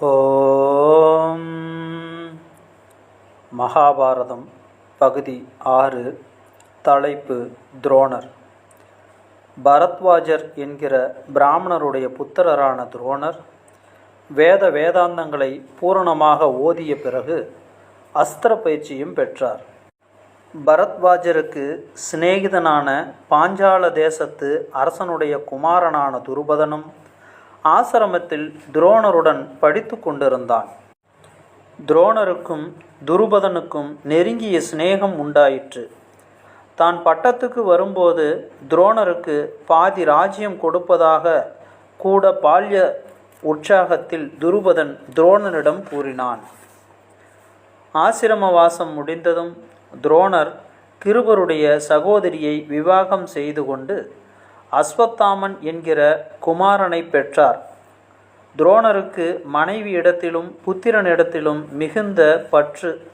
ஓம். மகாபாரதம் பகுதி ஆறு. தலைப்பு துரோணர். பரத்வாஜர் என்கிற பிராமணருடைய புத்திரரான துரோணர் வேத வேதாந்தங்களை பூரணமாக ஓதிய பிறகு அஸ்திர பயிற்சியும் பெற்றார். பரத்வாஜருக்கு சிநேகிதனான பாஞ்சால தேசத்து அரசனுடைய குமாரனான துருபதனும் ஆசிரமத்தில் துரோணருடன் படித்து கொண்டிருந்தான். துரோணருக்கும் துருபதனுக்கும் நெருங்கிய சிநேகம் உண்டாயிற்று. தான் பட்டத்துக்கு வரும்போது துரோணருக்கு பாதி ராஜ்யம் கொடுப்பதாக கூட பால்ய உற்சாகத்தில் துருபதன் துரோணனிடம் கூறினான். ஆசிரமவாசம் முடிந்ததும் துரோணர் கிருபருடைய சகோதரியை விவாகம் செய்து கொண்டு அஸ்வத்தாமன் என்கிற குமாரனை பெற்றார். துரோணருக்கு மனைவி இடத்திலும் புத்திரன் புத்திரனிடத்திலும் மிகுந்த பற்று.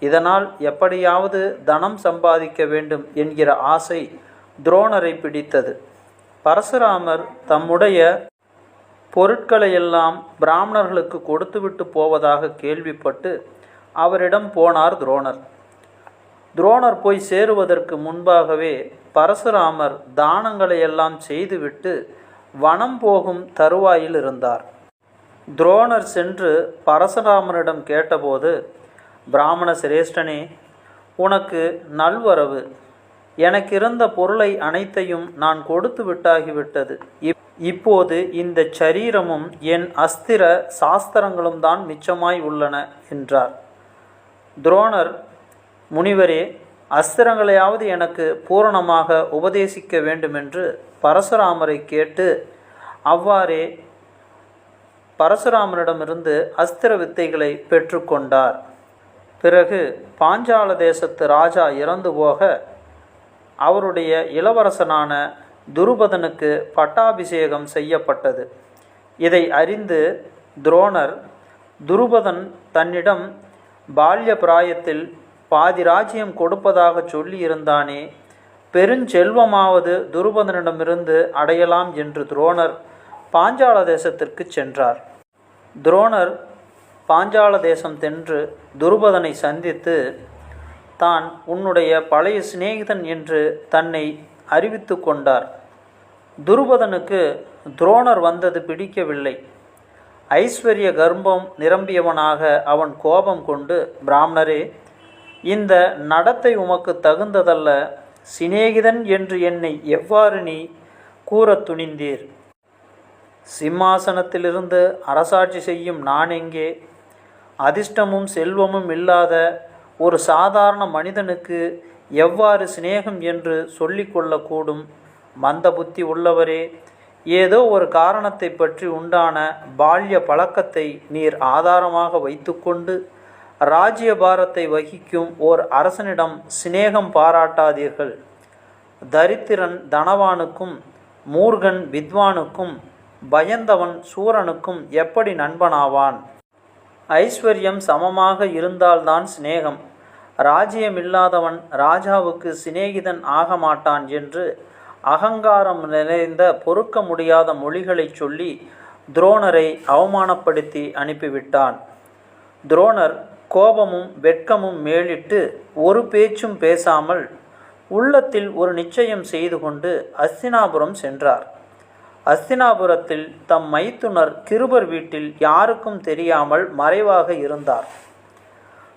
இதனால் எப்படியாவது தனம் சம்பாதிக்க வேண்டும் என்கிற ஆசை துரோணரை பிடித்தது. பரசுராமர் தம்முடைய பொருட்களையெல்லாம் பிராமணர்களுக்கு கொடுத்துவிட்டு போவதாக கேள்விப்பட்டு அவரிடம் போனார் துரோணர். துரோணர் போய் சேருவதற்கு முன்பாகவே பரசுராமர் தானங்களை எல்லாம் செய்துவிட்டு வனம் போகும் தருவாயில் இருந்தார். துரோணர் சென்று பரசுராமரிடம் கேட்டபோது பிராமண சிரேஷ்டனே உனக்கு நல்வரவு. எனக்கு இருந்த பொருளை அனைத்தையும் நான் கொடுத்து விட்டாகிவிட்டது. இப் இப்போது இந்த சரீரமும் என் அஸ்திர சாஸ்திரங்களும் தான் மிச்சமாய் உள்ளன என்றார். துரோணர் முனிவரே அஸ்திரங்களையாவது எனக்கு பூரணமாக உபதேசிக்க வேண்டுமென்று பரசுராமரை கேட்டு அவ்வாறே பரசுராமரிடமிருந்து அஸ்திர வித்தைகளை பெற்றுக்கொண்டார். பிறகு பாஞ்சால தேசத்து ராஜா இறந்து போக அவருடைய இளவரசனான துருபதனுக்கு பட்டாபிஷேகம் செய்யப்பட்டது. இதை அறிந்து துரோணர் துருபதன் தன்னிடம் பால்ய பிராயத்தில் பாதி ராஜ்யம் கொடுப்பதாக சொல்லியிருந்தானே? பெருஞ்செல்வமாவது துருபதனிடமிருந்து அடையலாம் என்று துரோணர் பாஞ்சால தேசத்திற்கு சென்றார். துரோணர் பாஞ்சால தேசம் தென்று துருபதனை சந்தித்து தான் உன்னுடைய பழைய சிநேகிதன் என்று தன்னை அறிவித்து கொண்டார். துருபதனுக்கு துரோணர் வந்தது பிடிக்கவில்லை. ஐஸ்வர்ய கர்ப்பம் நிரம்பியவனாக அவன் கோபம் கொண்டு பிராமணரே இந்த நடத்தை உமக்கு தகுந்ததல்ல. சிநேகிதன் என்று என்னை எவ்வாறு நீ கூற துணிந்தீர்? சிம்மாசனத்திலிருந்து அரசாட்சி செய்யும் நான் எங்கே? அதிர்ஷ்டமும் செல்வமும் இல்லாத ஒரு சாதாரண மனிதனுக்கு எவ்வாறு சிநேகம் என்று சொல்லிக்கொள்ளக்கூடும் மந்த புத்தி உள்ளவரே ஏதோ ஒரு காரணத்தை பற்றி உண்டான பால்ய பழக்கத்தை நீர் ஆதாரமாக வைத்துக்கொண்டு ராஜ்யபாரத்தை வகிக்கும் ஓர் அரசனிடம் சிநேகம் பாராட்டாதீர்கள். தரித்திரன் தனவானுக்கும் மூர்கன் வித்வானுக்கும் பயந்தவன் சூரனுக்கும் எப்படி நண்பனாவான்? ஐஸ்வர்யம் சமமாக இருந்தால்தான் சிநேகம். ராஜ்யமில்லாதவன் ராஜாவுக்கு சிநேகிதன் ஆக மாட்டான் என்று அகங்காரம் நிறைந்த பொறுக்க முடியாத மொழிகளை சொல்லி துரோணரை அவமானப்படுத்தி அனுப்பிவிட்டான். துரோணர் கோபமும் வெட்கமும் மேலிட்டு ஒரு பேச்சும் பேசாமல் உள்ளத்தில் ஒரு நிச்சயம் செய்து கொண்டு அஸ்தினாபுரம் சென்றார். அஸ்தினாபுரத்தில் தம் மைத்துனர் கிருபர் வீட்டில் யாருக்கும் தெரியாமல் மறைவாக இருந்தார்.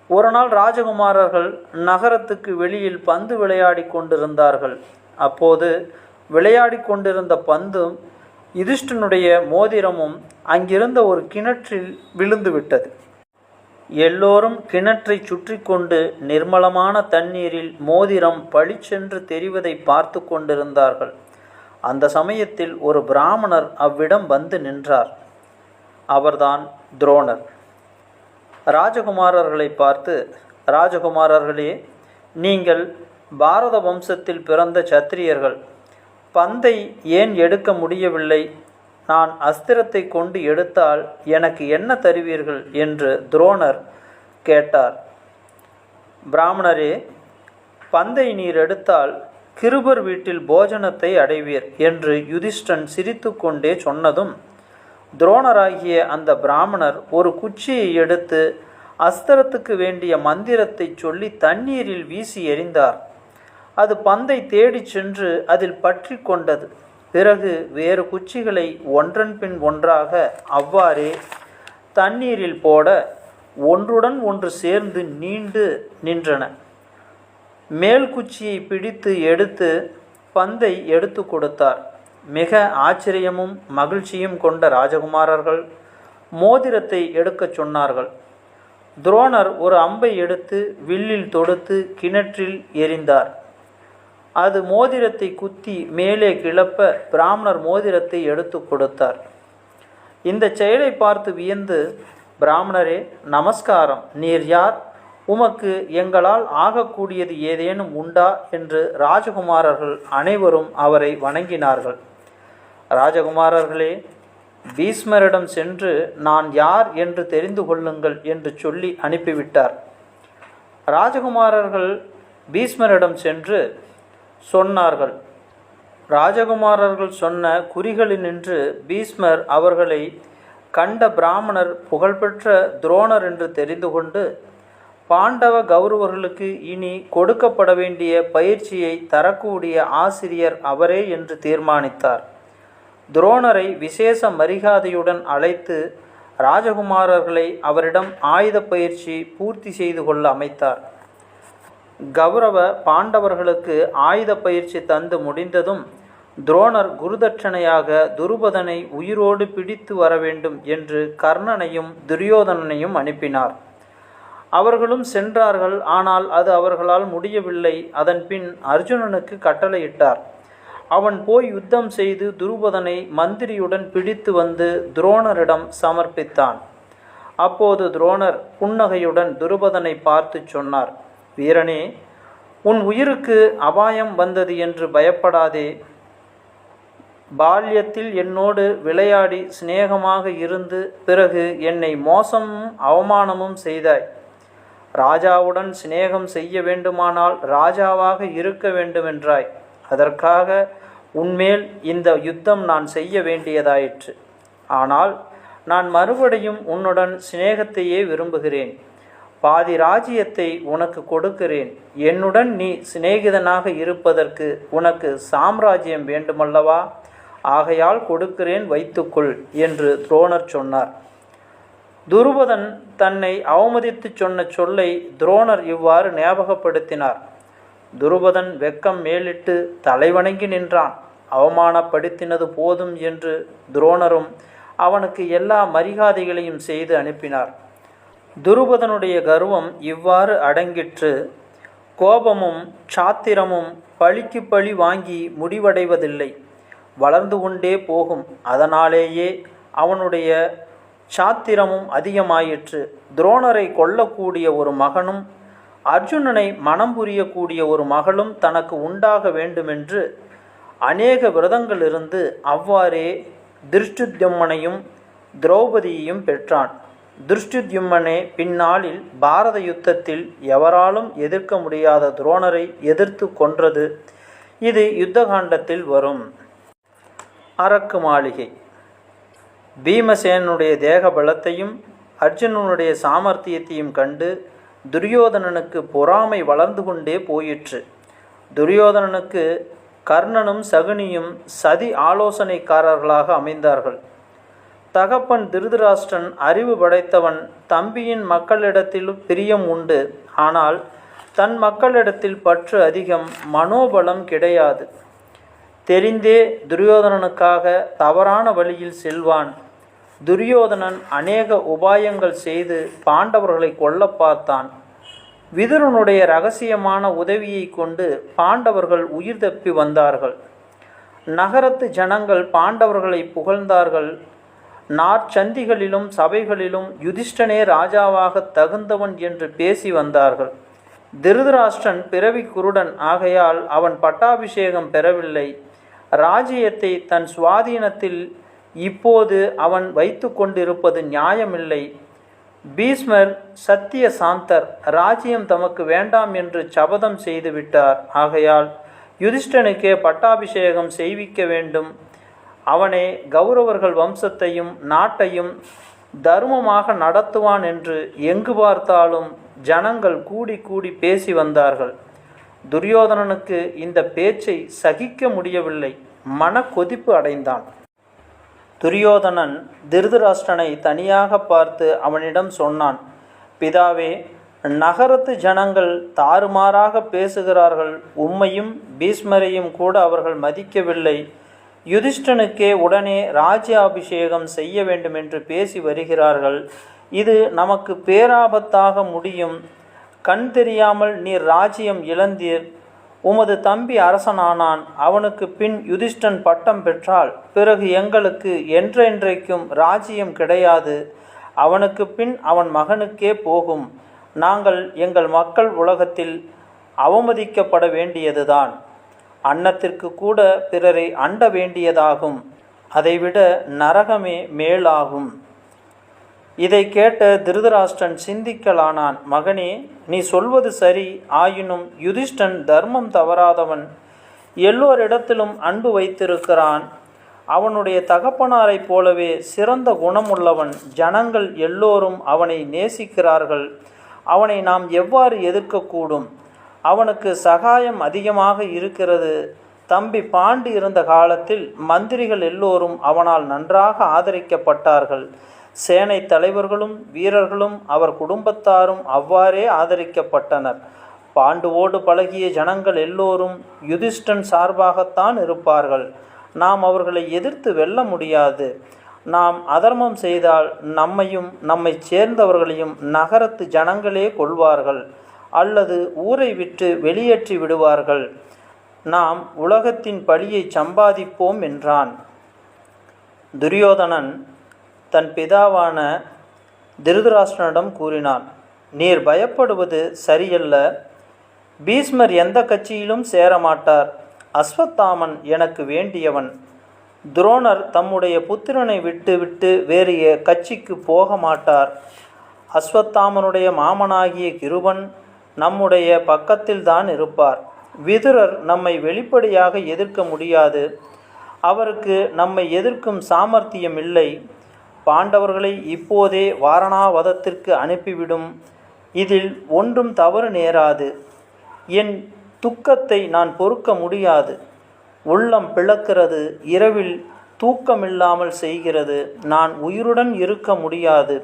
ஒரு நாள் ராஜகுமாரர்கள் நகரத்துக்கு வெளியில் பந்து விளையாடி கொண்டிருந்தார்கள். அப்போது விளையாடி கொண்டிருந்த பந்தும் யுதிஷ்டனுடைய மோதிரமும் அங்கிருந்த ஒரு கிணற்றில் விழுந்துவிட்டது. எல்லோரும் கிணற்றை சுற்றி கொண்டு நிர்மலமான தண்ணீரில் மோதிரம் பளிச்சென்று தெரிவதை பார்த்து கொண்டிருந்தார்கள். அந்த சமயத்தில் ஒரு பிராமணர் அவ்விடம் வந்து நின்றார். அவர்தான் துரோணர். ராஜகுமாரர்களை பார்த்து ராஜகுமாரர்களே நீங்கள் பாரத வம்சத்தில் பிறந்த சத்திரியர்கள். பந்தை ஏன் எடுக்க முடியவில்லை? நான் அஸ்திரத்தை கொண்டு எடுத்தால் எனக்கு என்ன தருவீர்கள்? என்று துரோணர் கேட்டார். பிராமணரே பந்தை நீர் எடுத்தால் கிருபர் வீட்டில் போஜனத்தை அடைவீர் என்று யுதிஷ்டன் சிரித்துக்கொண்டே சொன்னதும் துரோணராகிய அந்த பிராமணர் ஒரு குச்சியை எடுத்து அஸ்திரத்துக்கு வேண்டிய மந்திரத்தை சொல்லி தண்ணீரில் வீசி எறிந்தார். அது பந்தை தேடிச் சென்று அதில் பற்றி கொண்டது. பிறகு வேறு குச்சிகளை ஒன்றன் பின் ஒன்றாக அவ்வாறே தண்ணீரில் போட ஒன்றுடன் ஒன்று சேர்ந்து நீண்டு நின்றன. மேல் குச்சியை பிடித்து எடுத்து பந்தை எடுத்து கொடுத்தார். மிக ஆச்சரியமும் மகிழ்ச்சியும் கொண்ட ராஜகுமாரர்கள் மோதிரத்தை எடுக்கச் சொன்னார்கள். துரோணர் ஒரு அம்பை எடுத்து வில்லில் தொடுத்து கிணற்றில் எறிந்தார் அது மோதிரத்தை குத்தி மேலே கிளப்ப பிராமணர் மோதிரத்தை எடுத்து கொடுத்தார். இந்த செயலை பார்த்து வியந்து பிராமணரே நமஸ்காரம். நீர் யார்? உமக்கு எங்களால் ஆகக்கூடியது ஏதேனும் உண்டா? என்று ராஜகுமாரர்கள் அனைவரும் அவரை வணங்கினார்கள். ராஜகுமாரர்களே பீஸ்மரிடம் சென்று நான் யார் என்று தெரிந்து கொள்ளுங்கள் என்று சொல்லி அனுப்பிவிட்டார். ராஜகுமாரர்கள் பீஸ்மரிடம் சென்று சொன்னார்கள். ராஜகுமாரர்கள் சொன்ன குறிகளினின்று பீஸ்மர் அவர்களை கண்ட பிராமணர் புகழ்பெற்ற துரோணர் என்று தெரிந்து கொண்டு பாண்டவ கௌரவர்களுக்கு இனி கொடுக்கப்பட வேண்டிய பயிற்சியை தரக்கூடிய ஆசிரியர் அவரே என்று தீர்மானித்தார். துரோணரை விசேஷ மரியாதையுடன் அழைத்து ராஜகுமாரர்களை அவரிடம் ஆயுத பயிற்சி பூர்த்தி செய்து கொள்ள அமைத்தார். கௌரவ பாண்டவர்களுக்கு ஆயுத பயிற்சி தந்து முடிந்ததும் துரோணர் குருதட்சணையாக துருபதனை உயிரோடு பிடித்து வர வேண்டும் என்று கர்ணனையும் துரியோதனனையும் அனுப்பினார். அவர்களும் சென்றார்கள். ஆனால் அது அவர்களால் முடியவில்லை. அதன் பின் அர்ஜுனனுக்கு கட்டளையிட்டார். அவன் போய் யுத்தம் செய்து துருபதனை மந்திரியுடன் பிடித்து வந்து துரோணரிடம் சமர்ப்பித்தான். அப்போது துரோணர் புன்னகையுடன் துருபதனை பார்த்து சொன்னார். வீரனே உன் உயிருக்கு அபாயம் வந்தது என்று பயப்படாதே. பால்யத்தில் என்னோடு விளையாடி சிநேகமாக இருந்து பிறகு என்னை மோசமும் அவமானமும் செய்தாய். ராஜாவுடன் சிநேகம் செய்ய வேண்டுமானால் ராஜாவாக இருக்க வேண்டுமென்றாய். அதற்காக உன்மேல் இந்த யுத்தம் நான் செய்ய வேண்டியதாயிற்று. ஆனால் நான் மறுபடியும் உன்னுடன் சிநேகத்தையே விரும்புகிறேன். பாதி ராஜ்யத்தை உனக்கு கொடுக்கிறேன். என்னுடன் நீ சிநேகிதனாக இருப்பதற்கு உனக்கு சாம்ராஜ்யம் வேண்டுமல்லவா? ஆகையால் கொடுக்கிறேன் வைத்துக்கொள் என்று துரோணர் சொன்னார். துருபதன் தன்னை அவமதித்து சொன்ன சொல்லை துரோணர் இவ்வாறு ஞாபகப்படுத்தினார். துருபதன் வெக்கம் மேலிட்டு தலைவணங்கி நின்றான். அவமானப்படுத்தினது போதும் என்று துரோணரும் அவனுக்கு எல்லா மரியாதைகளையும் செய்து அனுப்பினார். துருபதனுடைய கர்வம் இவ்வாறு அடங்கிற்று. கோபமும் சாத்திரமும் பழிக்கு பழி வாங்கி முடிவடைவதில்லை. வளர்ந்து கொண்டே போகும் அதனாலேயே அவனுடைய சாத்திரமும் அதிகமாயிற்று. துரோணரை கொல்லக்கூடிய ஒரு மகனும் அர்ஜுனனை மனம் புரியக்கூடிய ஒரு மகளும் தனக்கு உண்டாக வேண்டுமென்று அநேக விரதங்களிருந்து அவ்வாறே திருஷ்டுத்யம்மனையும் திரௌபதியையும் பெற்றான். திருஷ்டுத்யும்மனே பின்னாளில் பாரத யுத்தத்தில் எவராலும் எதிர்க்க முடியாத துரோணரை எதிர்த்து கொன்றது. இது யுத்தகாண்டத்தில் வரும். அரக்கு மாளிகை. பீமசேனுடைய தேக பலத்தையும் அர்ஜுனனுடைய சாமர்த்தியத்தையும் கண்டு துரியோதனனுக்கு பொறாமை வளர்ந்து கொண்டே போயிற்று. துரியோதனனுக்கு கர்ணனும் சகுனியும் சதி ஆலோசனைக்காரர்களாக அமைந்தார்கள். தகப்பன் திருதராஷ்டிரன் அறிவு படைத்தவன் தம்பியின் மக்களிடத்திலும் பிரியம் உண்டு. ஆனால் தன் மக்களிடத்தில் பற்று அதிகம் மனோபலம் கிடையாது. தெரிந்தே துரியோதனனுக்காக தவறான வழியில் செல்வான். துரியோதனன் அநேக உபாயங்கள் செய்து பாண்டவர்களை கொல்ல பார்த்தான். விதுரனுடைய ரகசியமான உதவியை கொண்டு பாண்டவர்கள் உயிர் தப்பி வந்தார்கள். நகரத்து ஜனங்கள் பாண்டவர்களை புகழ்ந்தார்கள். நாற்சந்திகளிலும் சபைகளிலும் யுதிஷ்டனே ராஜாவாக தகுந்தவன் என்று பேசி வந்தார்கள். திருதராஷ்டிரன் பிறவி குருடன் ஆகையால் அவன் பட்டாபிஷேகம் பெறவில்லை. ராஜ்யத்தை தன் சுவாதீனத்தில் இப்போது அவன் வைத்து கொண்டிருப்பது நியாயமில்லை. பீஸ்மர் சத்திய சாந்தர் ராஜ்யம் தமக்கு வேண்டாம் என்று சபதம் செய்துவிட்டார் ஆகையால் யுதிஷ்டனுக்கே பட்டாபிஷேகம் செய்விக்க வேண்டும். அவனே கௌரவர்கள் வம்சத்தையும் நாட்டையும் தர்மமாக நடத்துவான் என்று எங்கு பார்த்தாலும் ஜனங்கள் கூடி கூடி பேசி வந்தார்கள். துரியோதனனுக்கு இந்த பேச்சை சகிக்க முடியவில்லை. மன கொதிப்பு அடைந்தான். துரியோதனன் திருதராஷ்டனை தனியாக பார்த்து அவனிடம் சொன்னான் பிதாவே நகரத்து ஜனங்கள் தாறுமாறாக பேசுகிறார்கள். உம்மையும் பீஷ்மரையும் கூட அவர்கள் மதிக்கவில்லை. யுதிஷ்டனுக்கே உடனே ராஜ்யாபிஷேகம் செய்ய வேண்டும் என்று பேசி வருகிறார்கள். இது நமக்கு பேராபத்தாக முடியும். கண் தெரியாமல் நீர் ராஜ்யம் இழந்தீர். உமது தம்பி அரசனானான். அவனுக்கு பின் யுதிஷ்டன் பட்டம் பெற்றால் பிறகு எங்களுக்கு என்றென்றைக்கும் ராஜ்யம் கிடையாது. அவனுக்கு பின் அவன் மகனுக்கே போகும். நாங்கள் எங்கள் மக்கள் உலகத்தில் அவமதிக்கப்பட வேண்டியதுதான். அன்னத்திற்கு கூட பிறரை அண்ட வேண்டியதாகும். அதைவிட நரகமே மேலாகும். இதை கேட்ட திருதராஷ்டிரன் சிந்திக்கலானான் மகனே நீ சொல்வது சரி ஆயினும் யுதிஷ்டன் தர்மம் தவறாதவன். எல்லோரிடத்திலும் அன்பு வைத்திருக்கிறான். அவனுடைய தகப்பனாரைப் போலவே சிறந்த குணமுள்ளவன். ஜனங்கள் எல்லோரும் அவனை நேசிக்கிறார்கள். அவனை நாம் எவ்வாறு எதிர்க்கக்கூடும்? அவனுக்கு சகாயம் அதிகமாக இருக்கிறது. தம்பி பாண்டு இருந்த காலத்தில் மந்திரிகள் எல்லோரும் அவனால் நன்றாக ஆதரிக்கப்பட்டார்கள். சேனை தலைவர்களும் வீரர்களும் அவர் குடும்பத்தாரும் அவ்வாறே ஆதரிக்கப்பட்டனர். பாண்டுவோடு பழகிய ஜனங்கள் எல்லோரும் யுதிஷ்டன் சார்பாகத்தான் இருப்பார்கள். நாம் அவர்களை எதிர்த்து வெல்ல முடியாது. நாம் அதர்மம் செய்தால் நம்மையும் நம்மை சேர்ந்தவர்களையும் நகரத்து ஜனங்களே கொள்வார்கள். அல்லது ஊரை விட்டு வெளியேற்றி விடுவார்கள். நாம் உலகத்தின் பழியை சம்பாதிப்போம் என்றான். துரியோதனன் தன் பிதாவான திருதராஷ்டனிடம் கூறினான் நீர் பயப்படுவது சரியல்ல. பீஷ்மர் எந்த கட்சியிலும் சேரமாட்டார். அஸ்வத்தாமன் எனக்கு வேண்டியவன். துரோணர் தம்முடைய புத்திரனை விட்டு விட்டு வேறு கட்சிக்கு போக மாட்டார் அஸ்வத்தாமனுடைய மாமனாகிய கிருபன் நம்முடைய பக்கத்தில்தான் இருப்பார். விதுரர் நம்மை வெளிப்படையாக எதிர்க்க முடியாது. அவருக்கு நம்மை எதிர்க்கும் சாமர்த்தியம் இல்லை. பாண்டவர்களை இப்போதே வாரணாவதத்திற்கு அனுப்பிவிடும். இதில் ஒன்றும் தவறு நேராது. என் துக்கத்தை நான் பொறுக்க முடியாது. உள்ளம் பிளக்கிறது. இரவில் தூக்கமில்லாமல் செய்கிறது. நான் உயிருடன் இருக்க முடியாது.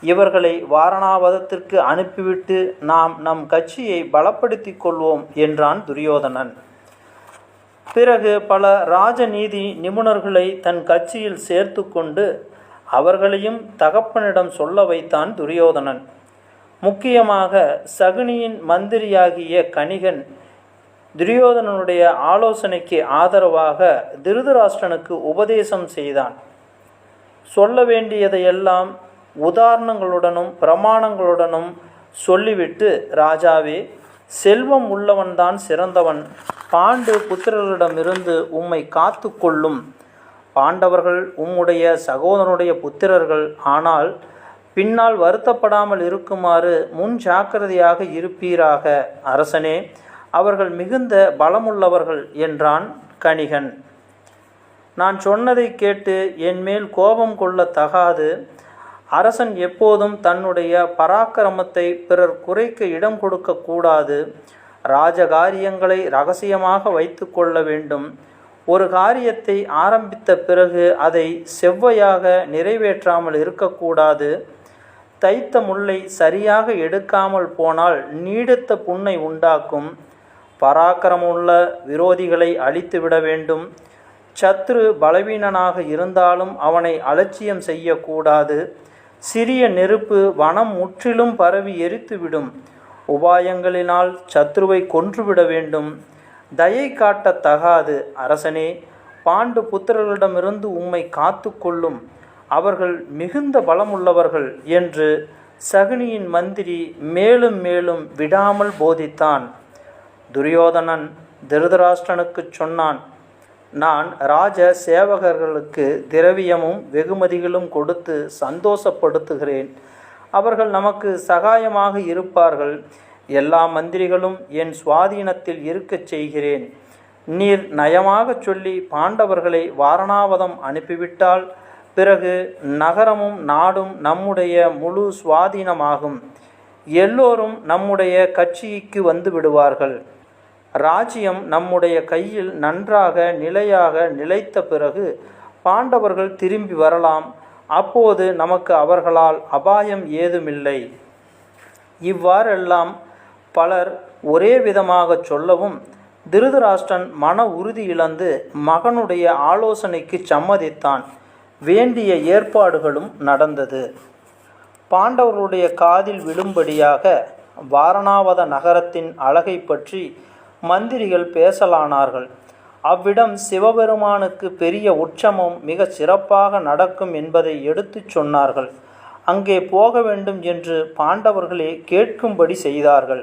இவர்களை வாரணாவதத்திற்கு அனுப்பிவிட்டு நாம் நம் கட்சியை பலப்படுத்திக் கொள்வோம் என்றான் துரியோதனன். பிறகு பல ராஜநீதி நிபுணர்களை தன் கட்சியில் சேர்த்து கொண்டு அவர்களையும் தகப்பனிடம் சொல்ல வைத்தான் துரியோதனன். முக்கியமாக சகுனியின் மந்திரியாகிய கணிகன் துரியோதனனுடைய ஆலோசனைக்கு ஆதரவாக திருதராஷ்டிரனுக்கு உபதேசம் செய்தான். சொல்ல வேண்டியதையெல்லாம் உதாரணங்களுடனும் பிரமாணங்களுடனும் சொல்லிவிட்டு ராஜாவே செல்வம் உள்ளவன்தான் சிறந்தவன். பாண்டு புத்திரர்களிடமிருந்து உம்மை காத்து கொள்ளும். பாண்டவர்கள் உம்முடைய சகோதரனுடைய புத்திரர்கள். ஆனால் பின்னால் வருத்தப்படாமல் இருக்குமாறு முன் ஜாக்கிரதையாக இருப்பீராக. அரசனே அவர்கள் மிகுந்த பலமுள்ளவர்கள் என்றான் கணிகன். நான் சொன்னதை கேட்டு என்மேல் கோபம் கொள்ள தகாது. அரசன் எப்போதும் தன்னுடைய பராக்கிரமத்தை பிறர் குறைக்க இடம் கொடுக்கக்கூடாது ராஜகாரியங்களை ரகசியமாக வைத்து கொள்ள வேண்டும். ஒரு காரியத்தை ஆரம்பித்த பிறகு அதை செவ்வையாக நிறைவேற்றாமல் இருக்கக்கூடாது தைத்த முல்லை சரியாக எடுக்காமல் போனால் நீடித்த புண்ணை உண்டாக்கும். பராக்கிரமுள்ள விரோதிகளை அழித்து விட வேண்டும். சத்ரு பலவீனனாக இருந்தாலும் அவனை அலட்சியம் செய்யக்கூடாது. சிறிய நெருப்பு வனம் முற்றிலும் பரவி எரித்துவிடும். உபாயங்களினால் சத்ருவை கொன்றுவிட வேண்டும். தயை காட்டத் தகாது. அரசனே பாண்டு புத்திரர்களிடமிருந்து உம்மை காத்து கொள்ளும். அவர்கள் மிகுந்த பலமுள்ளவர்கள் என்று சகுனியின் மந்திரி மேலும் மேலும் விடாமல் போதித்தான். துரியோதனன் திருதராஷ்டிரனுக்குச் சொன்னான் நான் ராஜ சேவகர்களுக்கு திரவியமும் வெகுமதிகளும் கொடுத்து சந்தோஷப்படுத்துகிறேன். அவர்கள் நமக்கு சகாயமாக இருப்பார்கள். எல்லா மந்திரிகளும் என் சுவாதீனத்தில் இருக்கச் செய்கிறேன். நீர் நயமாகச் சொல்லி பாண்டவர்களை வாரணாவதம் அனுப்பிவிட்டால் பிறகு நகரமும் நாடும் நம்முடைய முழு சுவாதீனமாகும். எல்லோரும் நம்முடைய கட்சிக்கு வந்து விடுவார்கள். ராஜ்யம் நம்முடைய கையில் நன்றாக நிலையாக நிலைத்த பிறகு பாண்டவர்கள் திரும்பி வரலாம். அப்போது நமக்கு அவர்களால் அபாயம் ஏதுமில்லை. இவ்வாறெல்லாம் பலர் ஒரே விதமாகச் சொல்லவும் திருதராஷ்டன் மன உறுதி இழந்து மகனுடைய ஆலோசனைக்கு சம்மதித்தான். வேண்டிய ஏற்பாடுகளும் நடந்தது. பாண்டவர்களுடைய காதில் விழும்படியாக வாரணாவத நகரத்தின் அழகை பற்றி மந்திரிகள் பேசலானார்கள். அவ்விடம் சிவபெருமானுக்கு பெரிய உற்சவம் மிக சிறப்பாக நடக்கும் என்பதை எடுத்துச் சொன்னார்கள். அங்கே போக வேண்டும் என்று பாண்டவர்களே கேட்கும்படி செய்தார்கள்.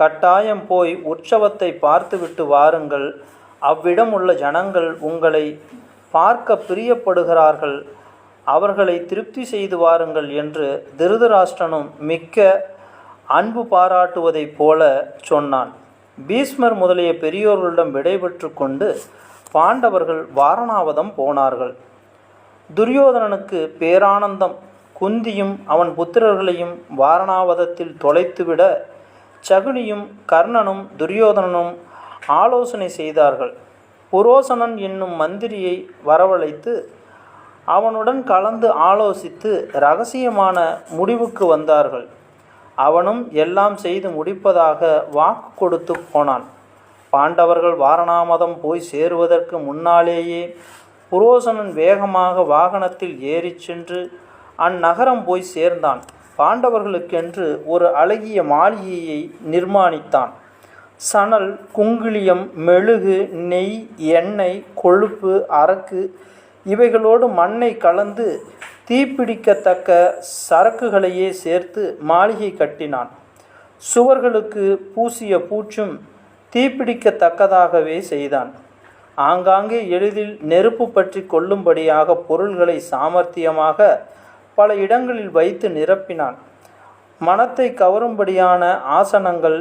கட்டாயம் போய் உற்சவத்தை பார்த்துவிட்டு வாருங்கள். அவ்விடம் உள்ள ஜனங்கள் உங்களை பார்க்க பிரியப்படுகிறார்கள். அவர்களை திருப்தி செய்து வாருங்கள் என்று திருதராஷ்டிரனும் மிக்க அன்பு பாராட்டுவதைப் போல சொன்னான். பீஷ்மர் முதலிய பெரியோர்களிடம் விடைபெற்று கொண்டு பாண்டவர்கள் வாரணாவதம் போனார்கள். துரியோதனனுக்கு பேரானந்தம் குந்தியும் அவன் புத்திரர்களையும் வாரணாவதத்தில் தொலைத்துவிட சகுனியும் கர்ணனும் துரியோதனனும் ஆலோசனை செய்தார்கள். புரோசனன் என்னும் மந்திரியை வரவழைத்து அவனுடன் கலந்து ஆலோசித்து ரகசியமான முடிவுக்கு வந்தார்கள். அவனும் எல்லாம் செய்து முடிப்பதாக வாக்கு கொடுத்து போனான். பாண்டவர்கள் வாரணாமதம் போய் சேருவதற்கு முன்னாலேயே புரோசனன் வேகமாக வாகனத்தில் ஏறிச் சென்று அந்நகரம் போய் சேர்ந்தான். பாண்டவர்களுக்கென்று ஒரு அழகிய மாளிகையை நிர்மாணித்தான். சணல் குங்கிலியம் மெழுகு நெய் எண்ணெய் கொழுப்பு அரக்கு இவைகளோடு மண்ணை கலந்து தீப்பிடிக்கத்தக்க சரக்குகளையே சேர்த்து மாளிகை கட்டினான். சுவர்களுக்கு பூசிய பூச்சும் தீப்பிடிக்கத்தக்கதாகவே செய்தான். ஆங்காங்கே எளிதில் நெருப்பு பற்றி கொள்ளும்படியாக பொருள்களை சாமர்த்தியமாக பல இடங்களில் வைத்து நிரப்பினான். மனத்தை கவரும்படியான ஆசனங்கள்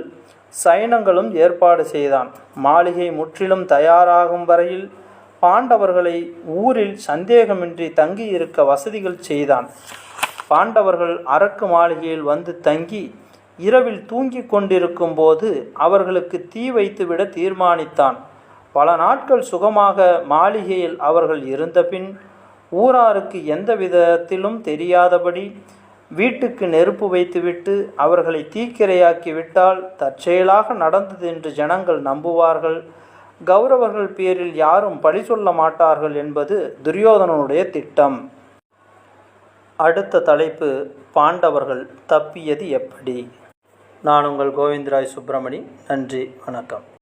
சயனங்களும் ஏற்பாடு செய்தான். மாளிகை முற்றிலும் தயாராகும் வரையில் பாண்டவர்களை ஊரில் சந்தேகமின்றி தங்கியிருக்க வசதிகள் செய்தான். பாண்டவர்கள் அரக்கு மாளிகையில் வந்து தங்கி இரவில் தூங்கிக் கொண்டிருக்கும் போது அவர்களுக்கு தீ வைத்துவிட தீர்மானித்தான். பல நாட்கள் சுகமாக மாளிகையில் அவர்கள் இருந்தபின் ஊராருக்கு எந்த விதத்திலும் தெரியாதபடி வீட்டுக்கு நெருப்பு வைத்துவிட்டு அவர்களை தீக்கிரையாக்கி விட்டால் தற்செயலாக நடந்தது என்று ஜனங்கள் நம்புவார்கள். கௌரவர்கள் பேரில் யாரும் பழி சொல்ல மாட்டார்கள் என்பது துரியோதனனுடைய திட்டம். அடுத்த தலைப்பு பாண்டவர்கள் தப்பியது எப்படி? நான் உங்கள் கோவிந்தராய் சுப்பிரமணி நன்றி வணக்கம்.